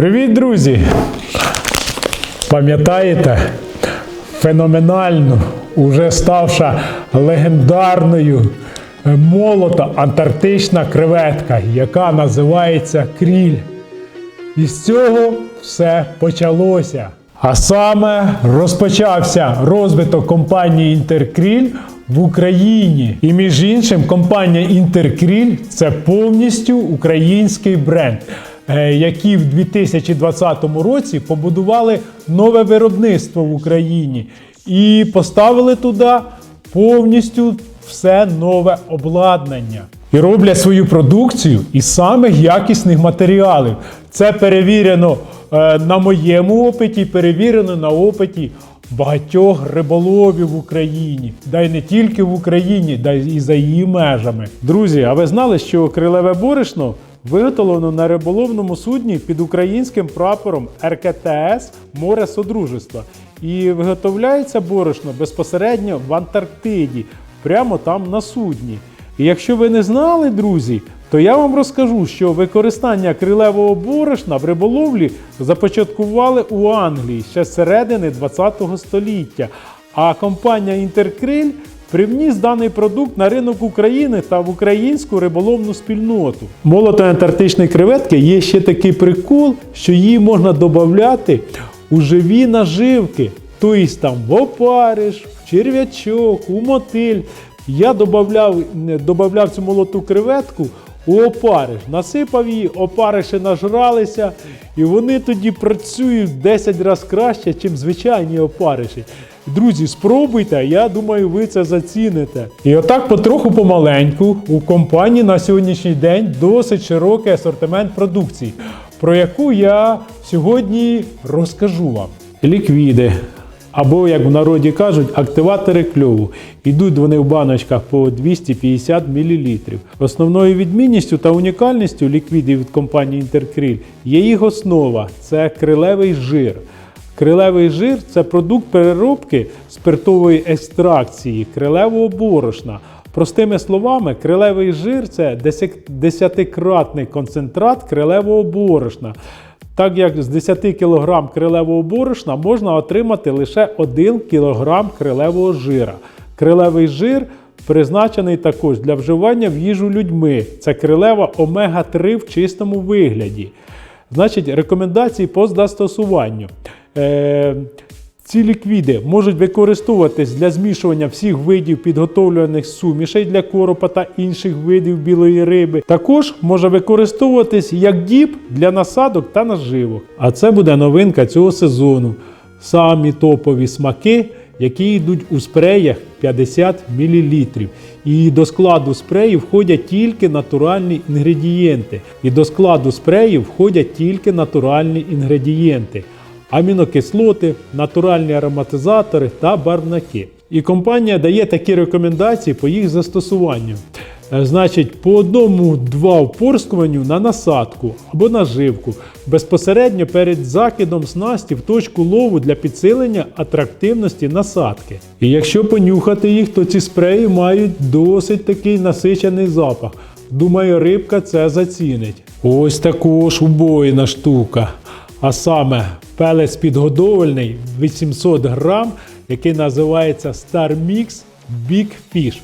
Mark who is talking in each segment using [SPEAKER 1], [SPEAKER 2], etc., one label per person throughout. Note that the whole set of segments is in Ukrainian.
[SPEAKER 1] Привіт, друзі! Пам'ятаєте феноменальну, уже ставша легендарною е, молота антарктична креветка, яка називається кріль. І з цього все почалося. А саме розпочався розвиток компанії Інтеркріль в Україні. І між іншим, компанія Інтеркріль це повністю український бренд, е, який в 2020 році побудували нове виробництво в Україні і поставили туди повністю все нове обладнання. І роблять свою продукцію із самих якісних матеріалів. Це перевірено е, на моєму опиті, перевірено на опиті багатьох риболовів в Україні, да й не тільки в Україні, да й і за її межами. Друзі, а ви знали, що крилеве борошно виготовлено на риболовному судні під українським прапором РКТС Море Содружества. І виготовляється борошно безпосередньо в Антарктиді, прямо там на судні. І якщо ви не знали, друзі, то я вам розкажу, що використання крилевого борошна в риболовлі започаткували у Англії ще з середини 20 століття. А компанія Інтеркриль привніс даний продукт на ринок України та в українську риболовну спільноту. Молото антарктичної креветки є ще такий прикол, що її можна додати у живі наживки. Тобто там в опариш, в черв'ячок, у мотиль. Я додавав, додавав цю молоту креветку у опариш. Насипав її, опариші нажралися, і вони тоді працюють 10 разів краще, ніж звичайні опариші. Друзі, спробуйте, я думаю, ви це заціните. І отак потроху помаленьку у компанії на сьогоднішній день досить широкий асортимент продукції, про яку я сьогодні розкажу вам. Ліквіди. Або, як в народі кажуть, активатори кльову. Йдуть вони в баночках по 250 мл. Основною відмінністю та унікальністю ліквідів від компанії Інтеркриль є їх основа це крилевий жир. Крилевий жир це продукт переробки спиртової екстракції крилевого борошна. Простими словами, крилевий жир це десятикратний концентрат крилевого борошна. Так як з 10 кг крилевого борошна можна отримати лише 1 кг крилевого жира. Крилевий жир призначений також для вживання в їжу людьми. Це крилева омега-3 в чистому вигляді. Значить, рекомендації по застосуванню. Е, ці ліквіди можуть використовуватись для змішування всіх видів підготовлених сумішей для коропа та інших видів білої риби. Також може використовуватись як діп для насадок та наживок. А це буде новинка цього сезону. Самі топові смаки, які йдуть у спреях 50 мл. І до складу спреїв входять тільки натуральні інгредієнти. І до складу спреїв входять тільки натуральні інгредієнти амінокислоти, натуральні ароматизатори та барвники. І компанія дає такі рекомендації по їх застосуванню. Е, Значить, по одному-два впорскуванню на насадку або наживку безпосередньо перед закидом снасті в точку лову для підсилення атрактивності насадки. І якщо понюхати їх, то ці спреї мають досить такий насичений запах. Думаю, рибка це зацінить. Ось також убойна штука. А саме пелець підгодовольний 800 грам, який називається Star Mix Big Fish.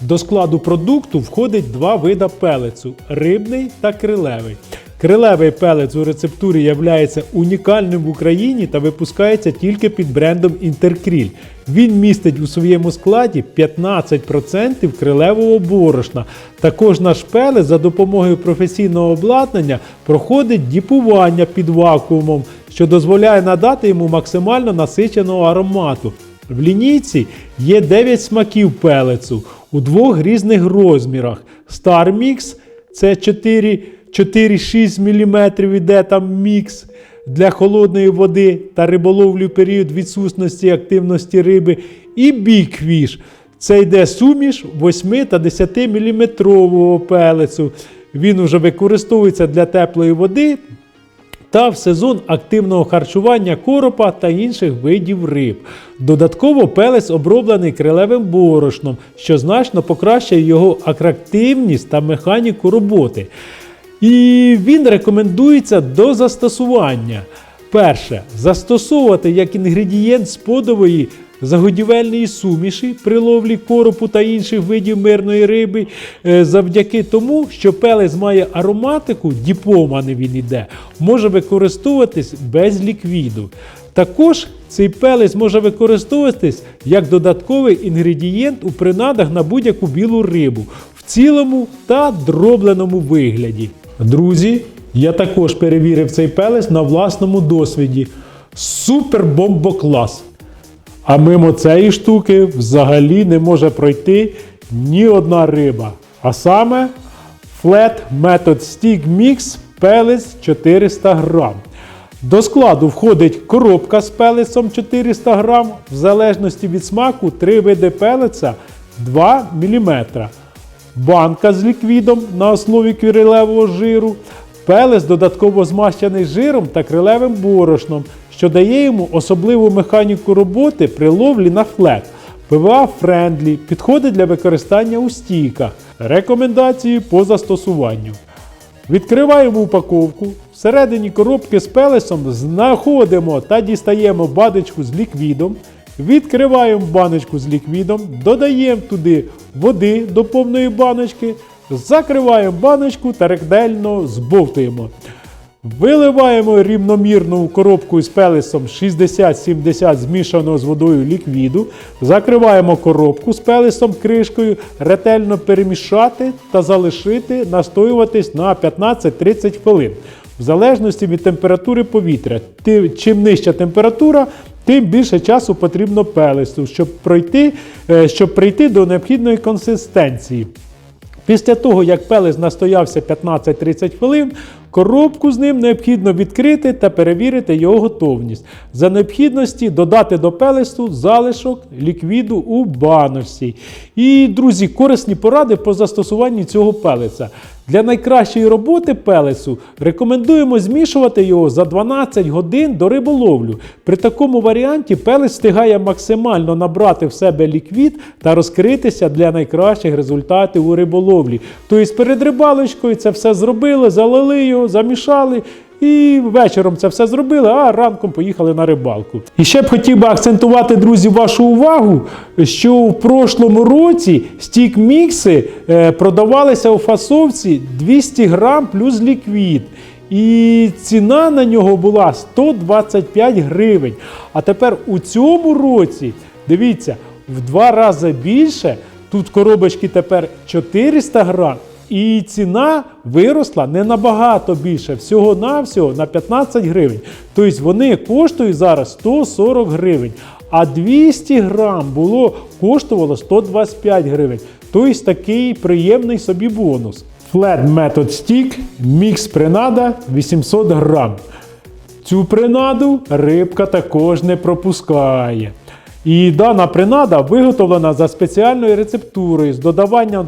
[SPEAKER 1] До складу продукту входить два вида пелецу рибний та крилевий. Крилевий пелець у рецептурі є унікальним в Україні та випускається тільки під брендом Інтеркріль. Він містить у своєму складі 15% крилевого борошна. Також наш пелець за допомогою професійного обладнання проходить діпування під вакуумом, що дозволяє надати йому максимально насиченого аромату. В лінійці є 9 смаків пелецу у двох різних розмірах. Star Mix – це 4 4-6 мм іде там мікс для холодної води та риболовлі в період відсутності активності риби. І Fish – це йде суміш 8 та 10 мм пелецу. Він уже використовується для теплої води та в сезон активного харчування коропа та інших видів риб. Додатково пелець оброблений крилевим борошном, що значно покращує його атрактивність та механіку роботи. І він рекомендується до застосування. Перше, застосовувати як інгредієнт сподової загодівельної суміші при ловлі коропу та інших видів мирної риби, е, завдяки тому, що пелець має ароматику, діпомане він іде, може використовуватись без ліквіду. Також цей пелець може використовуватись як додатковий інгредієнт у принадах на будь-яку білу рибу в цілому та дробленому вигляді. Друзі, я також перевірив цей пелець на власному досвіді. Супер бомбоклас! А мимо цієї штуки взагалі не може пройти ні одна риба. А саме Flat Method Stick Mix пелець 400 грам. До складу входить коробка з пелецом 400 грам, в залежності від смаку 3 види пелеця 2 мм. Банка з ліквідом на основі квірилевого жиру, пелець додатково змащений жиром та крилевим борошном, що дає йому особливу механіку роботи при ловлі на флет. ПВА френдлі, підходить для використання у стійках. Рекомендації по застосуванню. Відкриваємо упаковку. Всередині коробки з пелесом знаходимо та дістаємо баночку з ліквідом. Відкриваємо баночку з ліквідом, додаємо туди води до повної баночки, закриваємо баночку та ретельно збовтуємо. Виливаємо рівномірно у коробку з пелесом 60-70 змішаного з водою ліквіду. Закриваємо коробку з пелесом кришкою, ретельно перемішати та залишити настоюватись на 15-30 хвилин. В залежності від температури повітря. Чим нижча температура, тим більше часу потрібно пелесу, щоб пройти, е, щоб прийти до необхідної консистенції. Після того, як пелець настоявся 15-30 хвилин, коробку з ним необхідно відкрити та перевірити його готовність. За необхідності додати до пелецю залишок ліквіду у баночці. І, друзі, корисні поради по застосуванню цього пелеця. Для найкращої роботи пелесу рекомендуємо змішувати його за 12 годин до риболовлю. При такому варіанті пелець встигає максимально набрати в себе ліквід та розкритися для найкращих результатів у риболовлі. Тобто перед рибалочкою це все зробили, залили його, замішали. І вечором це все зробили, а ранком поїхали на рибалку. І ще б хотів би акцентувати, друзі, вашу увагу, що в прошлому році стік мікси е, продавалися у фасовці 200 грам плюс ліквід. І ціна на нього була 125 гривень. А тепер у цьому році, дивіться, в два рази більше. Тут коробочки тепер 400 грам. І ціна виросла не набагато більше, всього-навсього на 15 гривень. Тобто вони коштують зараз 140 гривень, а 200 грам було, коштувало 125 гривень. Тобто такий приємний собі бонус. Flat Method Stick, мікс принада 800 грам. Цю принаду рибка також не пропускає. І дана принада виготовлена за спеціальною рецептурою з додаванням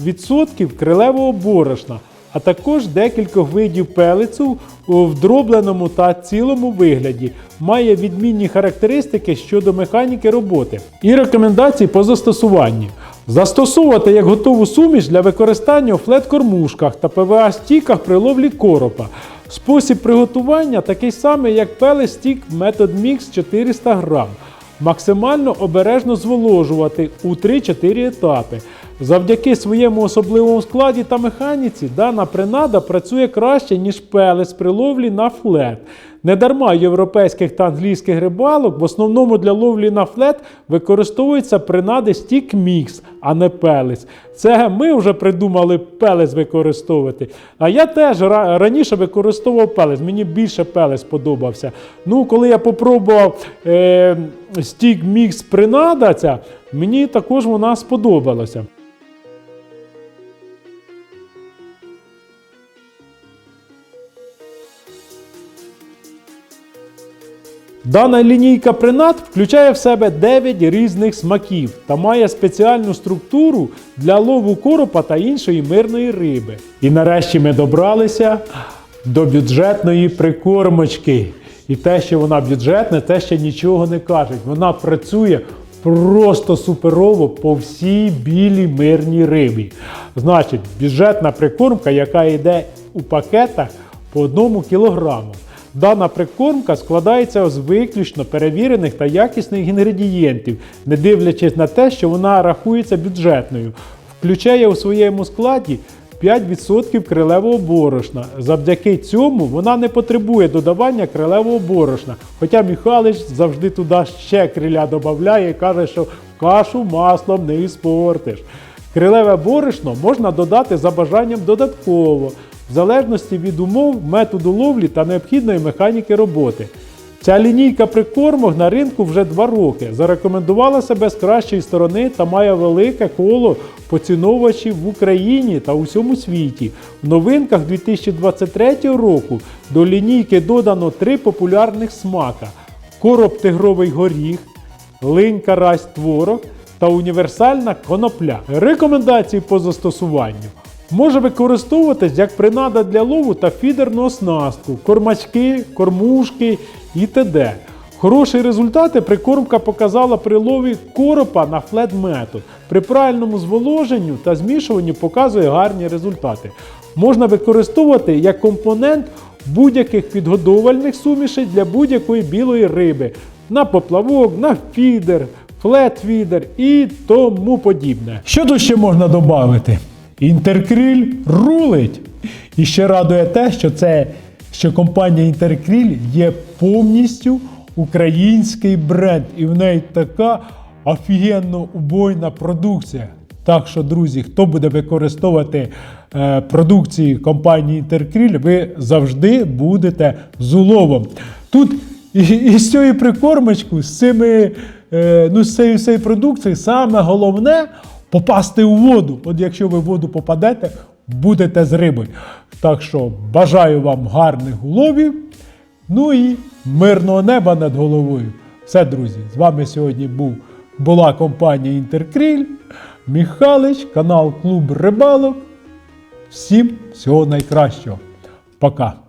[SPEAKER 1] 25% крилевого борошна, а також декількох видів пелецю в дробленому та цілому вигляді. Має відмінні характеристики щодо механіки роботи і рекомендації по застосуванню. Застосовувати як готову суміш для використання у флет-кормушках та ПВА-стіках при ловлі коропа. Спосіб приготування такий самий, як пелес стік метод мікс 400 грам. Максимально обережно зволожувати у 3-4 етапи. Завдяки своєму особливому складі та механіці дана принада працює краще, ніж пелес при ловлі на флет. Недарма європейських та англійських рибалок в основному для ловлі на флет використовуються принади стік мікс, а не пелес. Це ми вже придумали пелес використовувати. А я теж раніше використовував пелес. Мені більше пелес подобався. Ну, коли я попробував е, стік мікс принада, мені також вона сподобалася. Дана лінійка принад включає в себе 9 різних смаків та має спеціальну структуру для лову коропа та іншої мирної риби. І нарешті ми добралися до бюджетної прикормочки. І те, що вона бюджетна, те ще нічого не каже. Вона працює просто суперово по всій білій мирній рибі. Значить, бюджетна прикормка, яка йде у пакетах по одному кілограму. Дана прикормка складається з виключно перевірених та якісних інгредієнтів, не дивлячись на те, що вона рахується бюджетною. Включає у своєму складі 5% крилевого борошна. Завдяки цьому вона не потребує додавання крилевого борошна. Хоча Михайлович завжди туди ще криля додає і каже, що кашу маслом не іспортиш. Крилеве борошно можна додати за бажанням додатково, в залежності від умов, методу ловлі та необхідної механіки роботи. Ця лінійка прикормок на ринку вже два роки. Зарекомендувала себе з кращої сторони та має велике коло поціновувачів в Україні та у всьому світі. В новинках 2023 року до лінійки додано три популярних смака: короб тигровий горіх, линь карась творог та універсальна конопля. Рекомендації по застосуванню. Може використовуватись як принада для лову та фідерну оснастку, кормачки, кормушки і т.д. Хороші результати прикормка показала при лові коропа на флет метод. При правильному зволоженню та змішуванні показує гарні результати. Можна використовувати як компонент будь-яких підгодовальних сумішей для будь-якої білої риби на поплавок, на фідер, флет-фідер і тому подібне. Що тут ще можна додати? Інтеркріль рулить. І ще радує те, що це що компанія Інтеркріль є повністю український бренд, і в неї така офігенно убойна продукція. Так що, друзі, хто буде використовувати е, продукції компанії Інтеркріль, ви завжди будете з уловом. Тут і, і з цією прикормочкою, з цими, е, ну, з цією, цією продукцією, саме головне попасти у воду. От якщо ви в воду попадете, будете з рибою. Так що бажаю вам гарних уловів. Ну і мирного неба над головою. Все, друзі, з вами сьогодні був, була компанія Інтеркріль, Михалич, канал Клуб Рибалок. Всім всього найкращого. Пока.